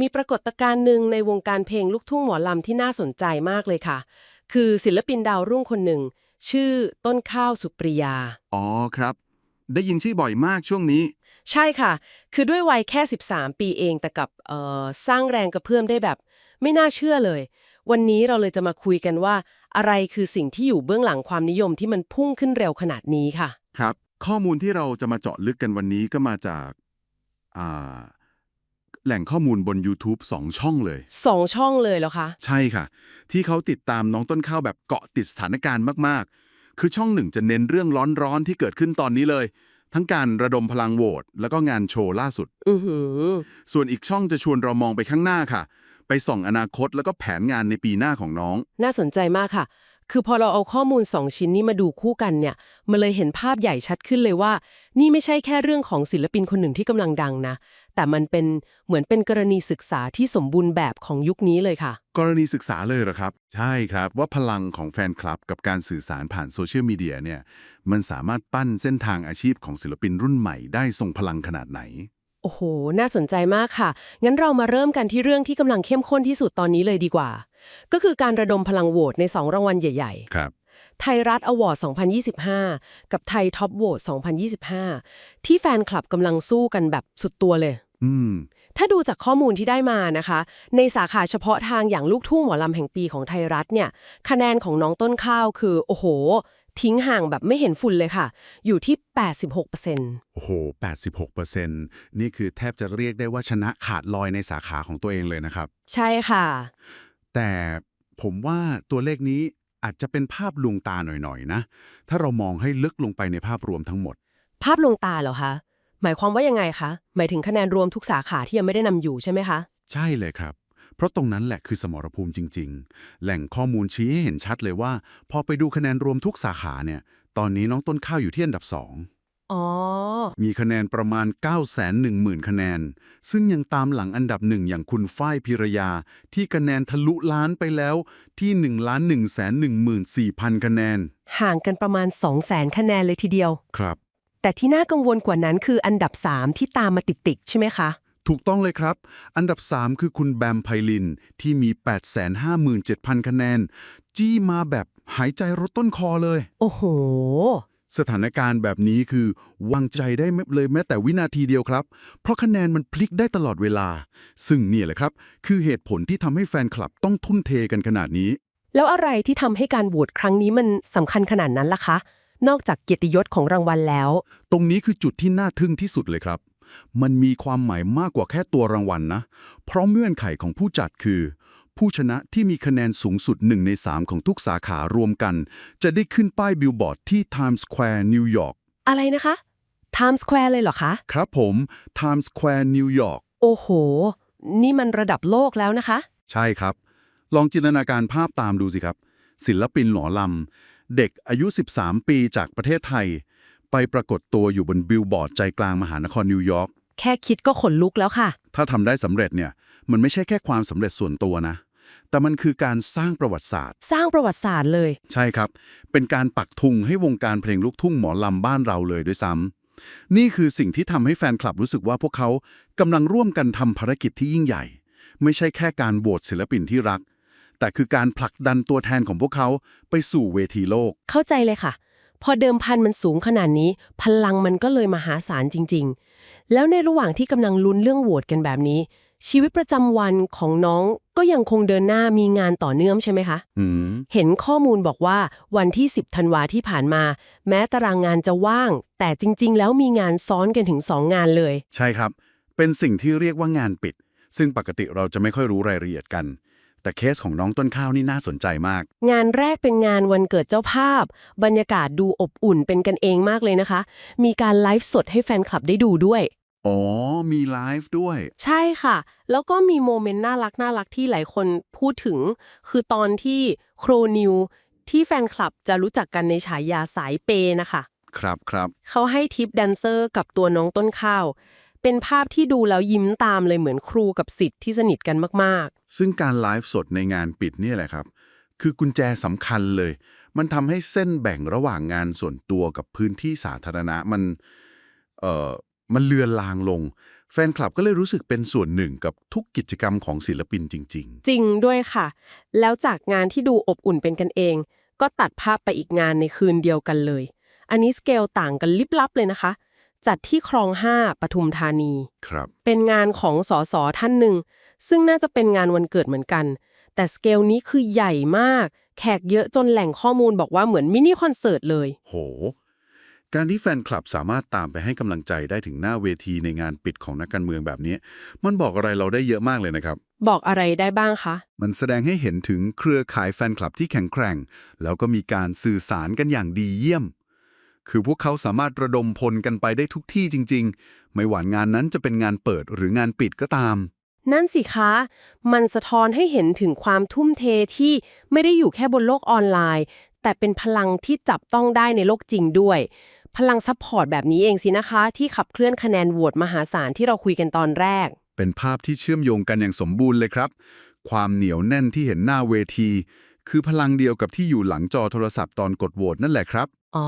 มีปรากฏการณ์หนึ่งในวงการเพลงลูกทุ่งหมอลำที่น่าสนใจมากเลยค่ะ คือศิลปินดาวรุ่งคนหนึ่ง ชื่อต้นข้าวสุปริยา อ๋อครับ ได้ยินชื่อบ่อยมากช่วงนี้ ใช่ค่ะ คือด้วยวัยแค่ 13 ปีเองแต่กับเอ่อสร้างแรงกระเพื่อมได้แบบ ไม่น่าเชื่อเลย วันนี้เราเลยจะมาคุยกันว่า อะไรคือสิ่งที่อยู่เบื้องหลังความนิยมที่มันพุ่งขึ้นเร็วขนาดนี้ค่ะ ครับ ข้อมูลที่เราจะมาเจาะลึกกันวันนี้ก็มาจากอ่า แหล่งข้อมูลบน YouTube 2 ช่องเลยสองช่องเลยเหรอคะ ใช่ค่ะ ที่เขาติดตามน้องต้นข้าวแบบเกาะติดสถานการณ์มากๆ คือช่องหนึ่งจะเน้นเรื่องร้อนๆที่เกิดขึ้นตอนนี้เลย ทั้งการระดมพลังโหวตแล้วก็งานโชว์ล่าสุดอือหือส่วนอีกช่องจะชวนเรามองไปข้างหน้าค่ะ ไปส่องอนาคตแล้วก็แผนงานในปีหน้าของน้อง น่าสนใจมากค่ะ คือพอเราเอาข้อมูล 2 ชิ้นนี้มาดูคู่กันเนี่ยมันเลยเห็นภาพใหญ่ชัดขึ้นเลยว่า นี่ไม่ใช่แค่เรื่องของศิลปินคนหนึ่งที่กำลังดังนะ แต่มันเป็นเหมือนเป็นกรณีศึกษาที่สมบูรณ์แบบของยุคนี้เลยค่ะ กรณีศึกษาเลยเหรอครับ ใช่ครับว่าพลังของแฟนคลับกับการสื่อสารผ่านโซเชียลมีเดียเนี่ยมันสามารถปั้นเส้นทางอาชีพของศิลปินรุ่นใหม่ได้ทรงพลังขนาดไหนโอ้โห น่าสนใจมากค่ะ งั้นเรามาเริ่มกันที่เรื่องที่กำลังเข้มข้นที่สุดตอนนี้เลยดีกว่า ก็คือการระดมพลังโหวตใน 2 รางวัลใหญ่ครับๆไทยรัฐอวอร์ด2025 กับไทยท็อปโหวต2025 ที่แฟนคลับกำลังสู้กันแบบสุดตัวเลย อืม ถ้าดูจากข้อมูลที่ได้มานะคะ ในสาขาเฉพาะทางอย่างลูกทุ่งหมอลำแห่งปีของไทยรัฐเนี่ย คะแนนของน้องต้นข้าวคือ โอ้โห ทิ้งห่างแบบไม่เห็นฝุ่นเลยค่ะ อยู่ที่ 86%โอ้โห 86%นี่คือแทบจะเรียกได้ว่าชนะขาดลอยในสาขาของตัวเองเลยนะครับ ใช่ค่ะ แต่ผมว่าตัวเลขนี้อาจจะเป็นภาพลวงตาหน่อยๆนะ ถ้าเรามองให้ลึกลงไปในภาพรวมทั้งหมด ภาพลวงตาเหรอคะ หมายความว่ายังไงคะ หมายถึงคะแนนรวมทุกสาขาที่ยังไม่ได้นำอยู่ใช่ไหมคะ ใช่เลยครับ เพราะตรงนั้นแหละคือสมรภูมิจริง ๆ แหล่งข้อมูลชี้ให้เห็นชัดเลยว่า พอไปดูคะแนนรวมทุกสาขาเนี่ย ตอนนี้น้องต้นข้าวอยู่ที่อันดับ2อ๋ อ มีคะแนนประมาณ 9 1 0 0 0 0 คะแนน ซึ่งยังตามหลังอันดับหนึ่งอย่างคุณฝ้ายพิรยา ที่คะแนนทะลุล้านไปแล้วที่ 1 1 1 4 0 0 0 คะแนน ห่างกันประมาณ200,000คะแนนเลยทีเดียว ครับ แต่ที่น่ากังวลกว่านั้นคืออันดับ 3 ที่ตามมาติดๆใช่ไหมคะ ถูกต้องเลยครับ อันดับ 3 คือคุณแบมไพลิน ที่มี 857,000 คะแนน จี้มาแบบหายใจรถต้นคอเลย โอ้โห สถานการณ์แบบนี้คือวางใจได้ไม่เลยแม้แต่วินาทีเดียวครับ เพราะคะแนนมันพลิกได้ตลอดเวลา ซึ่งเนี่ยแหละครับ คือเหตุผลที่ทำให้แฟนคลับต้องทุ่มเทกันขนาดนี้ แล้วอะไรที่ทำให้การโหวตครั้งนี้มันสำคัญขนาดนั้นล่ะคะ นอกจากเกียรติยศของรางวัลแล้ว ตรงนี้คือจุดที่น่าทึ่งที่สุดเลยครับ มันมีความหมายมากกว่าแค่ตัวรางวัลนะ เพราะเงื่อนไขของผู้จัดคือ ผู้ชนะที่มีคะแนนสูงสุด 1 ใน 3 ของทุกสาขารวมกัน จะได้ขึ้นป้ายบิลบอร์ดที่ Times Square นิวยอร์กอะไรนะคะ Times Square เลยเหรอคะ ครับผม Times Square นิวยอร์กโอ้โห นี่มันระดับโลกแล้วนะคะ ใช่ครับ ลองจินตนาการภาพตามดูสิครับ ศิลปินหมอลำ เด็กอายุ 13 ปีจากประเทศไทย ไปปรากฏตัวอยู่บนบิลบอร์ดใจกลางมหานครนิวยอร์กแค่คิดก็ขนลุกแล้วค่ะ ถ้าทำได้สำเร็จเนี่ย มันไม่ใช่แค่ความสำเร็จส่วนตัวนะ แต่มันคือการสร้างประวัติศาสตร์ สร้างประวัติศาสตร์เลย ใช่ครับ เป็นการปักธงให้วงการเพลงลูกทุ่งหมอลำบ้านเราเลยด้วยซ้ำนี่คือสิ่งที่ทำให้แฟนคลับรู้สึกว่าพวกเขากำลังร่วมกันทำภารกิจที่ยิ่งใหญ่ ไม่ใช่แค่การโหวตศิลปินที่รัก แต่คือการผลักดันตัวแทนของพวกเขาไปสู่เวทีโลก เข้าใจเลยค่ะ พอเดิมพันมันสูงขนาดนี้ พลังมันก็เลยมหาศาลจริง ๆ แล้วในระหว่างที่กำลังลุ้นเรื่องโหวตกันแบบนี้ ชีวิตประจำวันของน้องก็ยังคงเดินหน้ามีงานต่อเนื่องใช่ไหมคะ อืมเห็นข้อมูลบอกว่าวันที่ 10ธันวาที่ผ่านมา แม้ตารางงานจะว่าง แต่จริง ๆ แล้วมีงานซ้อนกันถึง 2 งานเลย ใช่ครับ เป็นสิ่งที่เรียกว่างานปิด ซึ่งปกติเราจะไม่ค่อยรู้รายละเอียดกัน แต่เคสของน้องต้นข้าวนี่น่าสนใจมาก งานแรกเป็นงานวันเกิดเจ้าภาพ บรรยากาศดูอบอุ่นเป็นกันเองมากเลยนะคะ มีการไลฟ์สดให้แฟนคลับได้ดูด้วย อ๋อ มีไลฟ์ด้วย ใช่ค่ะ แล้วก็มีโมเมนต์น่ารักน่ารักที่หลายคนพูดถึง คือตอนที่โครนิวที่แฟนคลับจะรู้จักกันในฉายาสายเปย์นะคะ ครับครับเขาให้ทิปแดนเซอร์กับตัวน้องต้นข้าว เป็นภาพที่ดูแล้วยิ้มตามเลยเหมือนครูกับสิทธิ์ที่สนิทกันมากซึ่งการไลฟ์สดในงานปิดเนี่ยแหละครับ คือกุญแจสำคัญเลย มันทำให้เส้นแบ่งระหว่างงานส่วนตัวกับพื้นที่สาธารณะมัน เอ่อ มันเลือนลางลง แฟนคลับก็เลยรู้สึกเป็นส่วนหนึ่งกับทุกกิจกรรมของศิลปินจริง จริงด้วยค่ะ แล้วจากงานที่ดูอบอุ่นเป็นกันเอง ก็ตัดภาพไปอีกงานในคืนเดียวกันเลย อันนี้สเกลต่างกันลิบลับเลยนะคะ จัดที่คลอง5ปทุมธานี ๆ ครับ เป็นงานของสสท่านหนึ่ง ซึ่งน่าจะเป็นงานวันเกิดเหมือนกัน แต่สเกลนี้คือใหญ่มาก แขกเยอะจนแหล่งข้อมูลบอกว่าเหมือนมินิคอนเสิร์ตเลย โห การที่แฟนคลับสามารถตามไปให้กำลังใจได้ถึงหน้าเวทีในงานปิดของนักการเมืองแบบนี้ มันบอกอะไรเราได้เยอะมากเลยนะครับ บอกอะไรได้บ้างคะ มันแสดงให้เห็นถึงเครือข่ายแฟนคลับที่แข็งแกร่ง แล้วก็มีการสื่อสารกันอย่างดีเยี่ยม คือพวกเขาสามารถระดมพลกันไปได้ทุกที่จริง ๆ ไม่หวานงานนั้นจะเป็นงานเปิดหรืองานปิดก็ตาม นั่นสิคะ มันสะท้อนให้เห็นถึงความทุ่มเทที่ไม่ได้อยู่แค่บนโลกออนไลน์ แต่เป็นพลังที่จับต้องได้ในโลกจริงด้วย พลังซัพพอร์ตแบบนี้เองสินะคะ ที่ขับเคลื่อนคะแนนโหวตมหาศาลที่เราคุยกันตอนแรก เป็นภาพที่เชื่อมโยงกันอย่างสมบูรณ์เลยครับ ความเหนียวแน่นที่เห็นหน้าเวที คือพลังเดียวกับที่อยู่หลังจอโทรศัพท์ตอนกดโหวตนั่นแหละครับ อ๋อ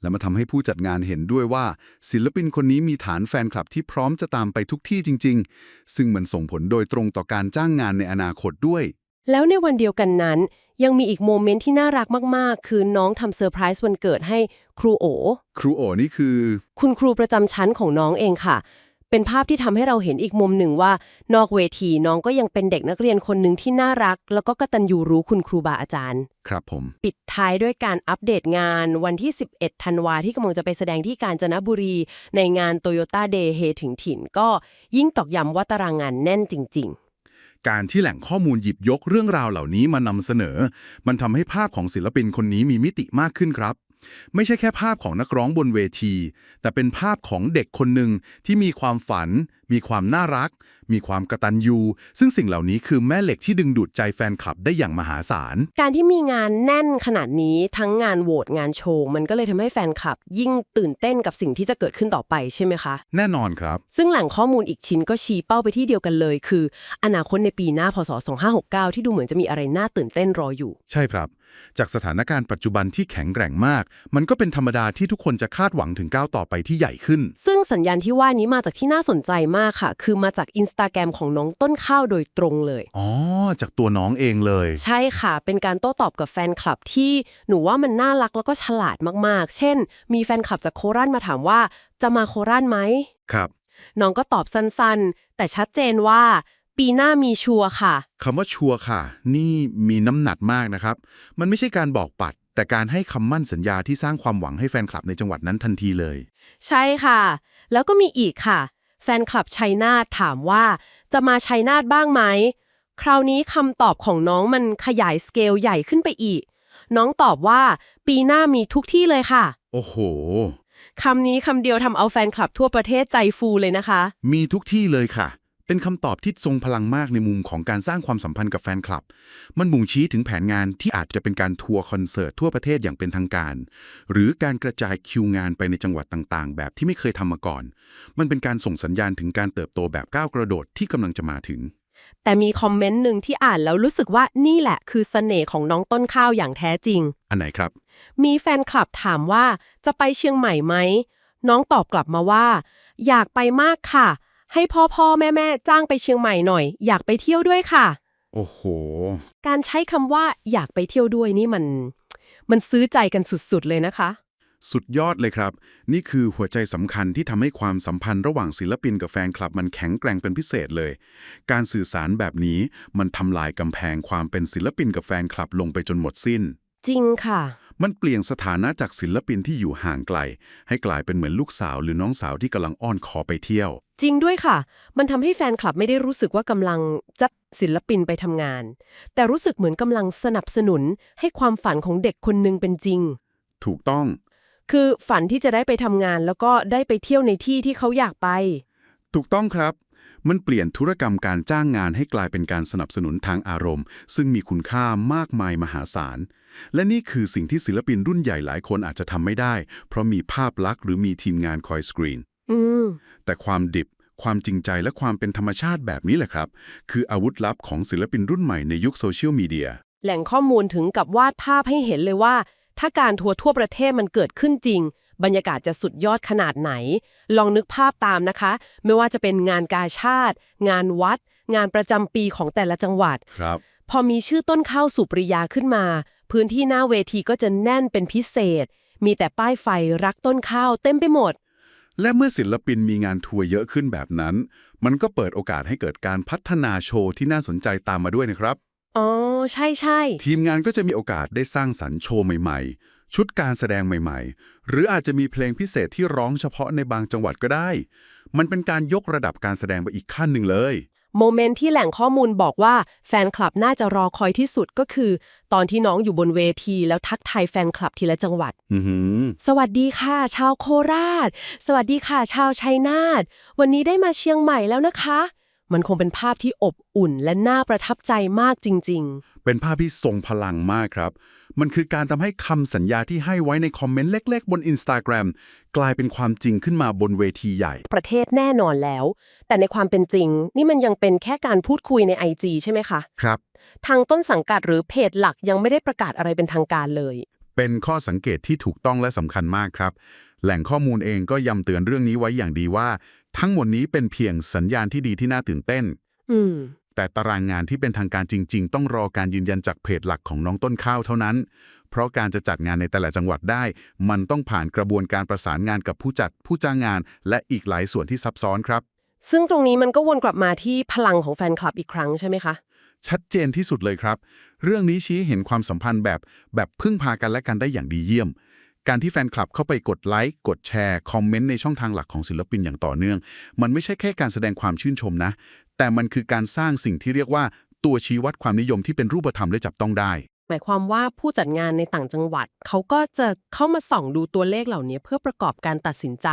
และมาทำให้ผู้จัดงานเห็นด้วยว่า ศิลปินคนนี้มีฐานแฟนคลับที่พร้อมจะตามไปทุกที่จริง ๆ ซึ่งมันส่งผลโดยตรงต่อการจ้างงานในอนาคตด้วย แล้วในวันเดียวกันนั้น ยังมีอีกโมเมนต์ที่น่ารักมาก ๆ คือน้องทำเซอร์ไพรส์วันเกิดให้ครูโอ ครูโอนี่คือ คุณครูประจำชั้นของน้องเองค่ะ เป็นภาพที่ทำให้เราเห็นอีกมุมหนึ่งว่า นอกเวทีน้องก็ยังเป็นเด็กนักเรียนคนหนึ่งที่น่ารัก แล้วก็กตัญญูรู้คุณครูบาอาจารย์ ครับผม ปิดท้ายด้วยการอัปเดตงานวันที่ 11 ธันวาที่กำลังจะไปแสดงที่กาญจนบุรี ในงาน Toyota Day เฮถึงถิ่น ก็ยิ่งตอกย้ำว่าตารางงานแน่นจริง การที่แหล่งข้อมูลหยิบยกเรื่องราวเหล่านี้มานำเสนอ มันทำให้ภาพของศิลปินคนนี้มีมิติมากขึ้นครับ ไม่ใช่แค่ภาพของนักร้องบนเวที แต่เป็นภาพของเด็กคนหนึ่งที่มีความฝัน มีความน่ารัก มีความกระตันยูซึ่งสิ่งเหล่านี้คือแม่เหล็กที่ดึงดูดใจแฟนคลับได้อย่างมหาศาลๆการที่มีงานแน่นขนาดนี้ทั้งงานโหวตงานโชว์ มันก็เลยทำให้แฟนคลับ ยิ่งตื่นเต้นกับสิ่งที่จะเกิดขึ้นต่อไปใช่ไหมคะ แน่นอนครับ ซึ่งแหล่งข้อมูลอีกชิ้นก็ชี้เป้าไปที่เดียวกันเลย คือ อนาคตในปีหน้าพศ 2569 ที่ดูเหมือนจะมีอะไรน่าตื่นเต้นรออยู่ ใช่ครับ จากสถานการณ์ปัจจุบันที่แข็งแกร่งมาก มันก็เป็นธรรมดาที่ทุกคนจะคาดหวังถึงก้าวต่อไปที่ใหญ่ขึ้น ซึ่งสัญญาณที่ว่านี้มาจากที่น่าสนใจมากค่ะ คือมาจากอินสตาแกรมของน้องต้นข้าวโดยตรงเลย อ๋อ จากตัวน้องเองเลย ใช่ค่ะ เป็นการโต้ตอบกับแฟนคลับที่หนูว่ามันน่ารักแล้วก็ฉลาดมากๆ เช่น มีแฟนคลับจากโคราชมาถามว่า จะมาโคราชไหม ครับ น้องก็ตอบสั้นๆ แต่ชัดเจนว่า ปีหน้ามีชัวร์ค่ะ คำว่าชัวร์ค่ะ นี่มีน้ำหนักมากนะครับ มันไม่ใช่การบอกปัด แต่การให้คำมั่นสัญญาที่สร้างความหวังให้แฟนคลับในจังหวัดนั้นทันทีเลย ใช่ค่ะ แล้วก็มีอีกค่ะ แฟนคลับชัยนาทถามว่า จะมาชัยนาทบ้างไหม คราวนี้คำตอบของน้องมันขยายสเกลใหญ่ขึ้นไปอีก น้องตอบว่า ปีหน้ามีทุกที่เลยค่ะ โอ้โหคำนี้คำเดียวทำเอาแฟนคลับทั่วประเทศใจฟูเลยนะคะ มีทุกที่เลยค่ะ เป็นคำตอบที่ทรงพลังมากในมุมของการสร้างความสัมพันธ์กับแฟนคลับ มันบ่งชี้ถึงแผนงานที่อาจจะเป็นการทัวร์คอนเสิร์ตทั่วประเทศอย่างเป็นทางการ หรือการกระจายคิวงานไปในจังหวัดต่างๆ แบบที่ไม่เคยทำมาก่อน มันเป็นการส่งสัญญาณถึงการเติบโตแบบก้าวกระโดดที่กำลังจะมาถึง แต่มีคอมเมนต์หนึ่งที่อ่านแล้วรู้สึกว่านี่แหละ คือเสน่ห์ของน้องต้นข้าวอย่างแท้จริง อันไหนครับ มีแฟนคลับถามว่าจะไปเชียงใหม่ไหมน้องตอบกลับมาว่า อยากไปมากค่ะ ให้พ่อพ่อแม่แม่จ้างไปเชียงใหม่หน่อย อยากไปเที่ยวด้วยค่ะ โอ้โห การใช้คำว่าอยากไปเที่ยวด้วยนี่มัน มันซื้อใจกันสุดๆเลยนะคะ สุดยอดเลยครับ นี่คือหัวใจสำคัญที่ทำให้ความสัมพันธ์ระหว่างศิลปินกับแฟนคลับมันแข็งแกร่งเป็นพิเศษเลย การสื่อสารแบบนี้มันทำลายกำแพงความเป็นศิลปินกับแฟนคลับลงไปจนหมดสิ้น จริงค่ะ มันเปลี่ยนสถานะจากศิลปินที่อยู่ห่างไกล ให้กลายเป็นเหมือนลูกสาวหรือน้องสาวที่กำลังอ้อนขอไปเที่ยว จริงด้วยค่ะ มันทำให้แฟนคลับไม่ได้รู้สึกว่ากำลังจับศิลปินไปทำงาน แต่รู้สึกเหมือนกำลังสนับสนุนให้ความฝันของเด็กคนหนึงเป็นจริง ถูกต้อง คือฝันที่จะได้ไปทำงานแล้วก็ได้ไปเที่ยวในที่ที่เขาอยากไป ถูกต้องครับ มันเปลี่ยนธุรกรรมการจ้างงานให้กลายเป็นการสนับสนุนทางอารมณ์ ซึ่งมีคุณค่ามากมายมหาศาล และนี่คือสิ่งที่ศิลปินรุ่นใหญ่หลายคนอาจจะทำไม่ได้ เพราะมีภาพลักษณ์หรือมีทีมงานคอยสกรีนอืม แต่ความดิบ ความจริงใจและความเป็นธรรมชาติแบบนี้แหละครับ คืออาวุธลับของศิลปินรุ่นใหม่ในยุคโซเชียลมีเดียแหล่งข้อมูลถึงกับวาดภาพให้เห็นเลยว่า ถ้าการทัวร์ทั่วประเทศมันเกิดขึ้นจริง บรรยากาศจะสุดยอดขนาดไหน ลองนึกภาพตามนะคะ ไม่ว่าจะเป็นงานกาชาติ งานวัด งานประจำปีของแต่ละจังหวัดครับ พอมีชื่อต้นข้าวสุปริยาขึ้นมา พื้นที่หน้าเวทีก็จะแน่นเป็นพิเศษ มีแต่ป้ายไฟรักต้นข้าวเต็มไปหมด และเมื่อศิลปินมีงานทัวร์เยอะขึ้นแบบนั้น มันก็เปิดโอกาสให้เกิดการพัฒนาโชว์ที่น่าสนใจตามมาด้วยนะครับ อ๋อ ใช่ใช่ ทีมงานก็จะมีโอกาสได้สร้างสรรค์โชว์ใหม่ๆ ชุดการแสดงใหม่ๆ หรืออาจจะมีเพลงพิเศษที่ร้องเฉพาะในบางจังหวัดก็ได้ มันเป็นการยกระดับการแสดงไปอีกขั้นหนึ่งเลย โมเมนต์ที่แหล่งข้อมูลบอกว่าแฟนคลับน่าจะรอคอยที่สุดก็คือ ตอนที่น้องอยู่บนเวทีแล้วทักทายแฟนคลับทีละจังหวัดอือหือสวัสดีค่ะ ชาวโคราช สวัสดีค่ะ ชาวชัยนาท วันนี้ได้มาเชียงใหม่แล้วนะคะ มันคงเป็นภาพที่อบอุ่นและน่าประทับใจมากจริงเป็นภาพที่ทรงพลังมากครับ มันคือการทำให้คำสัญญาที่ให้ไว้ในคอมเมนต์เล็ก ๆ บน Instagram กลายเป็นความจริงขึ้นมาบนเวทีใหญ่ๆประเทศแน่นอนแล้ว แต่ในความเป็นจริง นี่มันยังเป็นแค่การพูดคุยใน IG ใช่ไหมคะ ครับ ทางต้นสังกัดหรือเพจหลักยังไม่ได้ประกาศอะไรเป็นทางการเลย เป็นข้อสังเกตที่ถูกต้องและสำคัญมากครับ แหล่งข้อมูลเองก็ย้ำเตือนเรื่องนี้ไว้อย่างดีว่า ทั้งหมดนี้เป็นเพียงสัญญาณที่ดีที่น่าตื่นเต้น อืม แต่ตารางงานที่เป็นทางการจริง ๆ ต้องรอการยืนยันจากเพจหลักของน้องต้นข้าวเท่านั้น เพราะการจะจัดงานในแต่ละจังหวัดได้ มันต้องผ่านกระบวนการประสานงานกับผู้จัดผู้จ้างงาน และอีกหลายส่วนที่ซับซ้อนครับ ซึ่งตรงนี้มันก็วนกลับมาที่พลังของแฟนคลับอีกครั้งใช่ไหมคะ ชัดเจนที่สุดเลยครับ เรื่องนี้ชี้เห็นความสัมพันธ์แบบแบบพึ่งพากันและกันได้อย่างดีเยี่ยม การที่แฟนคลับเข้าไปกดไลค์กดแชร์คอมเมนต์ในช่องทางหลักของศิลปินอย่างต่อเนื่อง มันไม่ใช่แค่การแสดงความชื่นชมนะ แต่มันคือการสร้างสิ่งที่เรียกว่าตัวชี้วัดความนิยมที่เป็นรูปธรรมและจับต้องได้ หมายความว่าผู้จัดงานในต่างจังหวัด เขาก็จะเข้ามาส่องดูตัวเลขเหล่านี้เพื่อประกอบการตัดสินใจ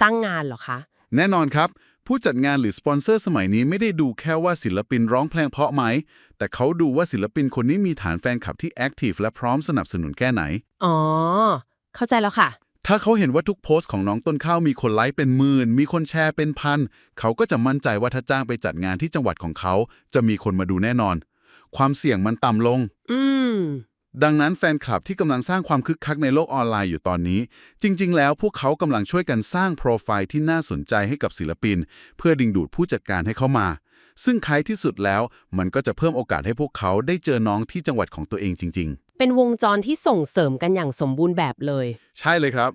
จ้างงานเหรอคะ แน่นอนครับ ผู้จัดงานหรือสปอนเซอร์สมัยนี้ไม่ได้ดูแค่ว่าศิลปินร้องเพลงเพราะไหม แต่เขาดูว่าศิลปินคนนี้มีฐานแฟนคลับที่แอคทีฟและพร้อมสนับสนุนแค่ไหน อ๋อ เข้าใจแล้วค่ะ ถ้าเขาเห็นว่าทุกโพสต์ของน้องต้นข้าวมีคนไลค์เป็นหมื่น มีคนแชร์เป็นพัน เขาก็จะมั่นใจว่าถ้าจ้างไปจัดงานที่จังหวัดของเขา จะมีคนมาดูแน่นอน ความเสี่ยงมันต่ำลง อืม ดังนั้นแฟนคลับที่กำลังสร้างความคึกคักในโลกออนไลน์อยู่ตอนนี้ จริง ๆ แล้วพวกเขากำลังช่วยกันสร้างโปรไฟล์ที่น่าสนใจให้กับศิลปิน เพื่อดึงดูดผู้จัดการให้เข้ามา ซึ่งท้ายที่สุดแล้ว มันก็จะเพิ่มโอกาสให้พวกเขาได้เจอน้องที่จังหวัดของตัวเองจริง เป็นวงจรที่ส่งเสริมกันอย่างสมบูรณ์แบบเลยๆใช่เลยครับ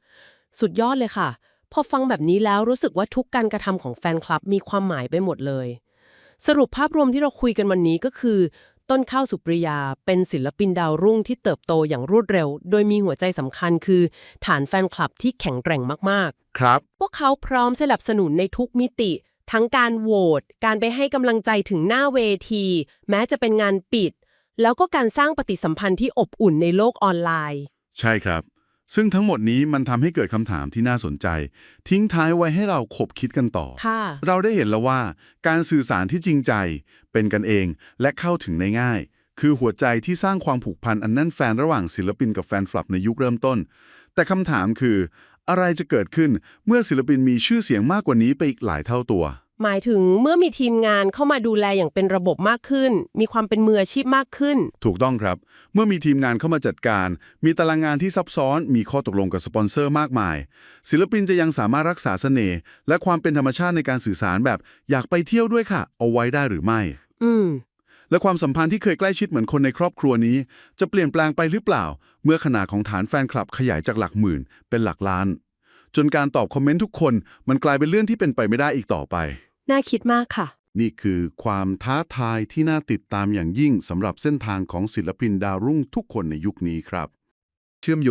สุดยอดเลยค่ะ พอฟังแบบนี้แล้วรู้สึกว่าทุกการกระทำของแฟนคลับมีความหมายไปหมดเลย สรุปภาพรวมที่เราคุยกันวันนี้ก็คือ ต้นข้าวสุปริยา เป็นศิลปินดาวรุ่งที่เติบโตอย่างรวดเร็ว โดยมีหัวใจสำคัญคือ ฐานแฟนคลับที่แข็งแกร่งมากครับๆพวกเขาพร้อมสนับสนุนในทุกมิติ ทั้งการโหวตการไปให้กำลังใจถึงหน้าเวที แม้จะเป็นงานปิด แล้วก็การสร้างปฏิสัมพันธ์ที่อบอุ่นในโลกออนไลน์ ใช่ครับ ซึ่งทั้งหมดนี้มันทำให้เกิดคำถามที่น่าสนใจ ทิ้งท้ายไว้ให้เราขบคิดกันต่อ ค่ะ เราได้เห็นแล้วว่า การสื่อสารที่จริงใจ เป็นกันเองและเข้าถึงได้ง่าย คือหัวใจที่สร้างความผูกพันอันแน่นแฟนระหว่างศิลปินกับแฟนคลับในยุคเริ่มต้น แต่คำถามคือ อะไรจะเกิดขึ้นเมื่อศิลปินมีชื่อเสียงมากกว่านี้ไปอีกหลายเท่าตัว หมายถึงเมื่อมีทีมงานเข้ามาดูแลอย่างเป็นระบบมากขึ้น มีความเป็นมืออาชีพมากขึ้น ถูกต้องครับ เมื่อมีทีมงานเข้ามาจัดการ มีตารางงานที่ซับซ้อน มีข้อตกลงกับสปอนเซอร์มากมาย ศิลปินจะยังสามารถรักษาเสน่ห์และความเป็นธรรมชาติในการสื่อสารแบบ อยากไปเที่ยวด้วยค่ะ เอาไว้ได้หรือไม่ อืม และความสัมพันธ์ที่เคยใกล้ชิดเหมือนคนในครอบครัวนี้ จะเปลี่ยนแปลงไปหรือเปล่า เมื่อขนาดของฐานแฟนคลับขยายจากหลักหมื่น เป็นหลักล้าน จนการตอบคอมเมนต์ทุกคน มันกลายเป็นเรื่องที่เป็นไปไม่ได้อีกต่อไป น่าคิดมากค่ะ นี่คือความท้าทายที่น่าติดตามอย่างยิ่งสำหรับเส้นทางของศิลปินดาวรุ่งทุกคนในยุคนี้ครับ เชื่อมโยง